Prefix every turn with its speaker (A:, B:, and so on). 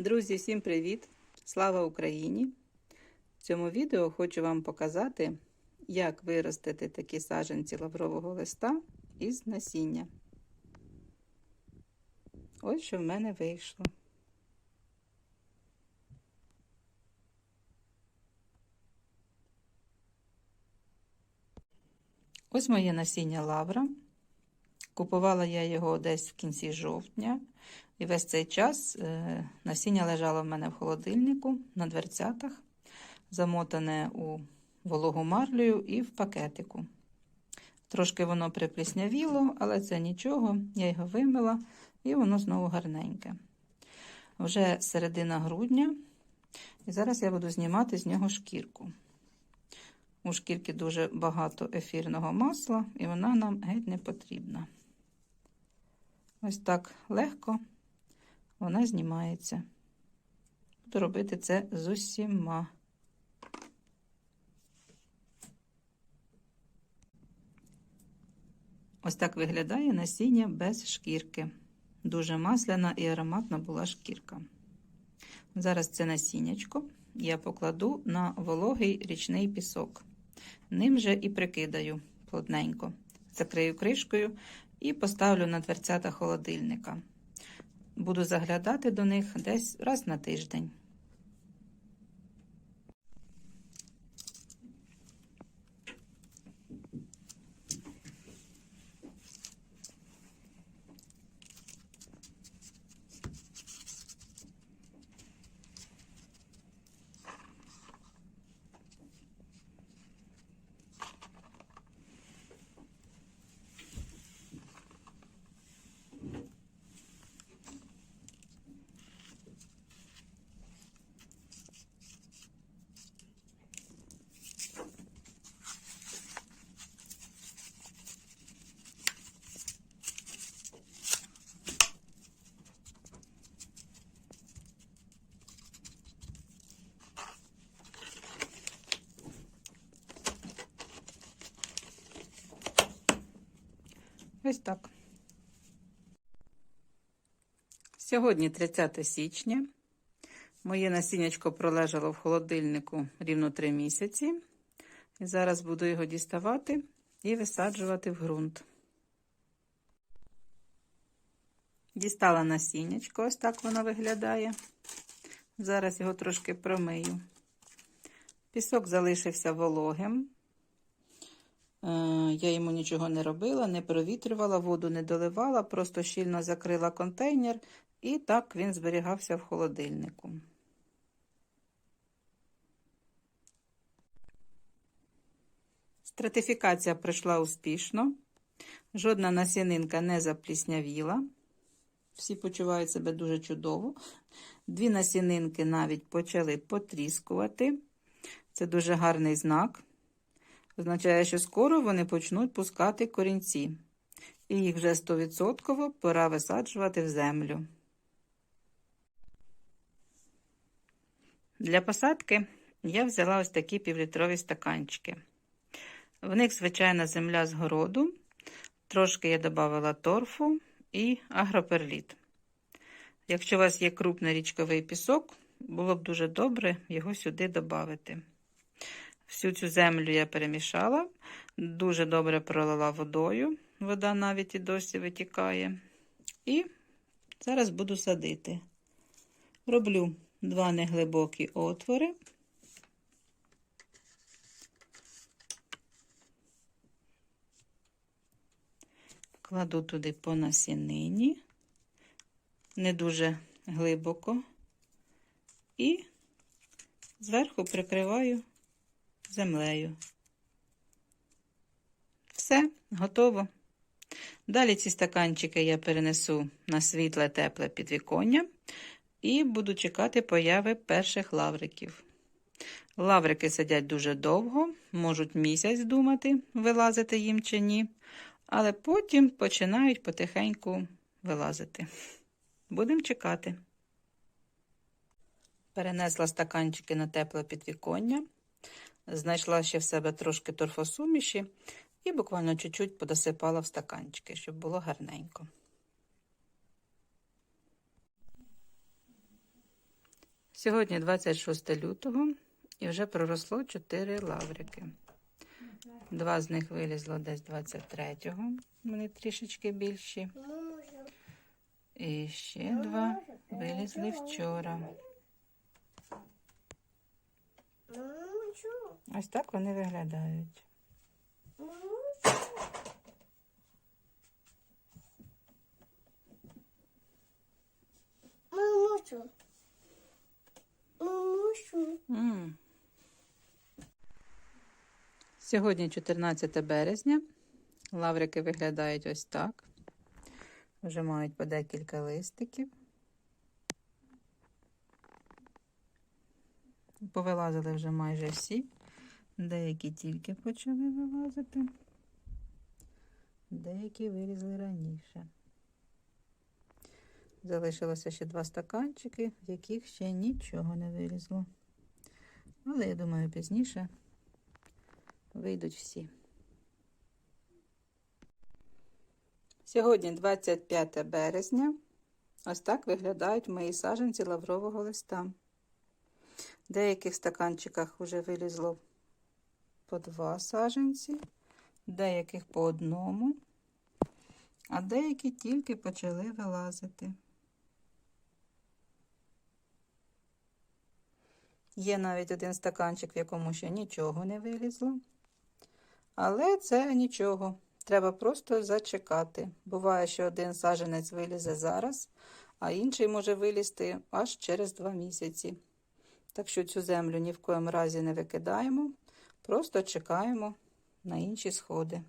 A: Друзі, всім привіт! Слава Україні! В цьому відео хочу вам показати, як виростити такі саджанці лаврового листа із насіння. Ось що в мене вийшло. Ось моє насіння лавра. Купувала я його десь в кінці жовтня. І весь цей час е, насіння лежало в мене в холодильнику на дверцятах, замотане у вологу марлею і в пакетику. Трошки воно припліснявіло, але це нічого, я його вимила і воно знову гарненьке. Вже середина грудня, і зараз я буду знімати з нього шкірку. У шкірки дуже багато ефірного масла, і вона нам геть не потрібна. Ось так легко вона знімається. Буду робити це з усіма. Ось так виглядає насіння без шкірки. Дуже масляна і ароматна була шкірка. Зараз це насіннячко я покладу на вологий річний пісок. Ним же і прикидаю плотненько. Закрию кришкою і поставлю на дверцята холодильника. Буду заглядати до них десь раз на тиждень. Ось так. Сьогодні 30 січня. Моє насіннячко пролежало в холодильнику рівно 3 місяці. І зараз буду його діставати і висаджувати в ґрунт. Дістала насіннячко, ось так воно виглядає. Зараз його трошки промию. Пісок залишився вологим. Е, я йому нічого не робила, не провітрювала, воду не доливала, просто щільно закрила контейнер, і так він зберігався в холодильнику. Стратифікація пройшла успішно, жодна насінинка не запліснявіла. Всі почувають себе дуже чудово. Дві насінинки навіть почали потріскувати. Це дуже гарний знак означає, що скоро вони почнуть пускати корінці, і їх вже 100% пора висаджувати в землю. Для посадки я взяла ось такі півлітрові стаканчики. В них звичайна земля з городу, трошки я додавала торфу і агроперліт. Якщо у вас є крупний річковий пісок, було б дуже добре його сюди додати. Всю цю землю я перемішала, дуже добре пролила водою, вода навіть і досі витікає. І зараз буду садити. Роблю два неглибокі отвори. Кладу туди по насінині, не дуже глибоко, і зверху прикриваю землею. Все, готово. Далі ці стаканчики я перенесу на світле, тепле підвіконня і буду чекати появи перших лавриків. Лаврики сидять дуже довго, можуть місяць думати, вилазити їм чи ні, але потім починають потихеньку вилазити. Будемо чекати. Перенесла стаканчики на тепле підвіконня. Знайшла ще в себе трошки торфосуміші і буквально чуть-чуть подосипала в стаканчики, щоб було гарненько. Сьогодні 26 лютого і вже проросло 4 лаврики. Два з них вилізло десь 23-го, вони трішечки більші. І ще два вилізли вчора. Ось так вони виглядають.
B: Мамусю. Мамусю.
A: М. Сьогодні 14 березня. Лаврики виглядають ось так. Вже мають по декілька листиків. Повилазили вже майже всі. Деякі тільки почали вилазити. Деякі вилізли раніше. Залишилося ще два стаканчики, в яких ще нічого не вилізло. Але я думаю, пізніше вийдуть всі. Сьогодні 25 березня. Ось так виглядають мої саджанці лаврового листа. В деяких стаканчиках вже вилізло по два саджанці, деяких по одному, а деякі тільки почали вилазити. Є навіть один стаканчик, в якому ще нічого не вилізло. Але це нічого. Треба просто зачекати. Буває, що один саджанець вилізе зараз, а інший може вилізти аж через два місяці. Так що цю землю ні в коєму разі не викидаємо, просто чекаємо на інші сходи.